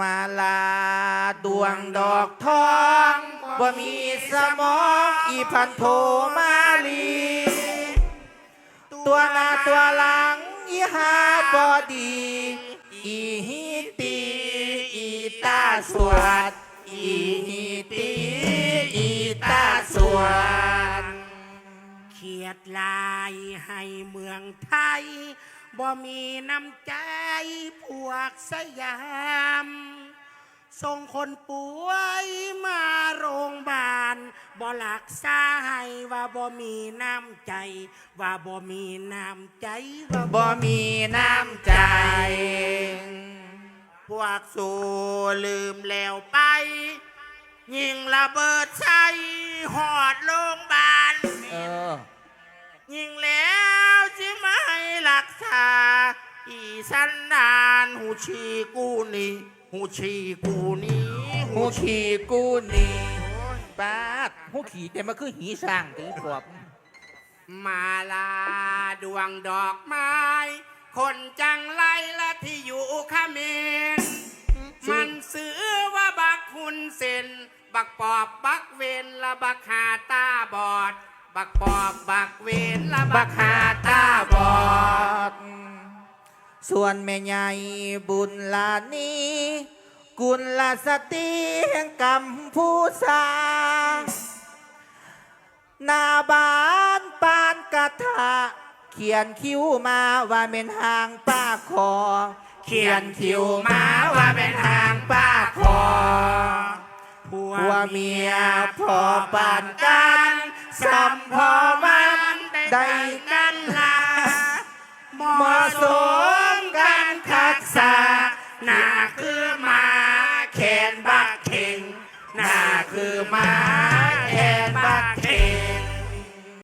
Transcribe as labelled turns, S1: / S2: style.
S1: มาลาดวงดอกทองบ่มีสมองอีพันโทมาลี ตัวหน้าตัวหลังอีหาบอดี อีฮิตีอีตาสวดอีฮิตีอีตาสวด
S2: เขียดลายให้เมืองไทยบ่มีน้ำใจ พวกสยาม ส่งคนป่วยมาโรงพยาบาลบ่รักษาให้ว่าบ่มีน้ำใจ ว่าบ่มีน้ำใจว่า
S1: บ่มีน้ำใจ
S2: พวกสู่ลืมแล้วไป ยิงระเบิดใส่หอดโรงพยาบาล
S1: เออ
S2: ยิง อีสันดานหูชีกูนี่หูชีกูนี่
S1: หูขี่กูนี่ป้าดหูขี่แต่มาคือหีสร้างถึงกรอบ
S2: มาลาดวงดอกไม้ คนจังไรละที่อยู่ขเขมรมันซื้อว่าบักคุณเซนบักปอบบักเวนละบักหาตาบอด บักปอบบักเวนละบั
S1: บั
S2: ก
S1: ก
S2: หา
S1: หา
S2: ตา
S1: ตา ส่วนแม่ใหญ่บุญลานีกุลลสตรีแห่งกัมพูชาหนาบานปานกระทะเขียนคิ้วมาว่าเป็นหางป้าคอ
S2: เขียนคิ้วมาว่าเป็นทางป้าคอผัว
S1: ว่า
S2: เมียพอปา
S1: ปาน
S2: กั
S1: น
S2: สัมพอมั
S1: น
S2: ได้กันละ
S1: มาะ
S2: สม สะหน้าคือมาแขนบักเข่งหน้าคือมา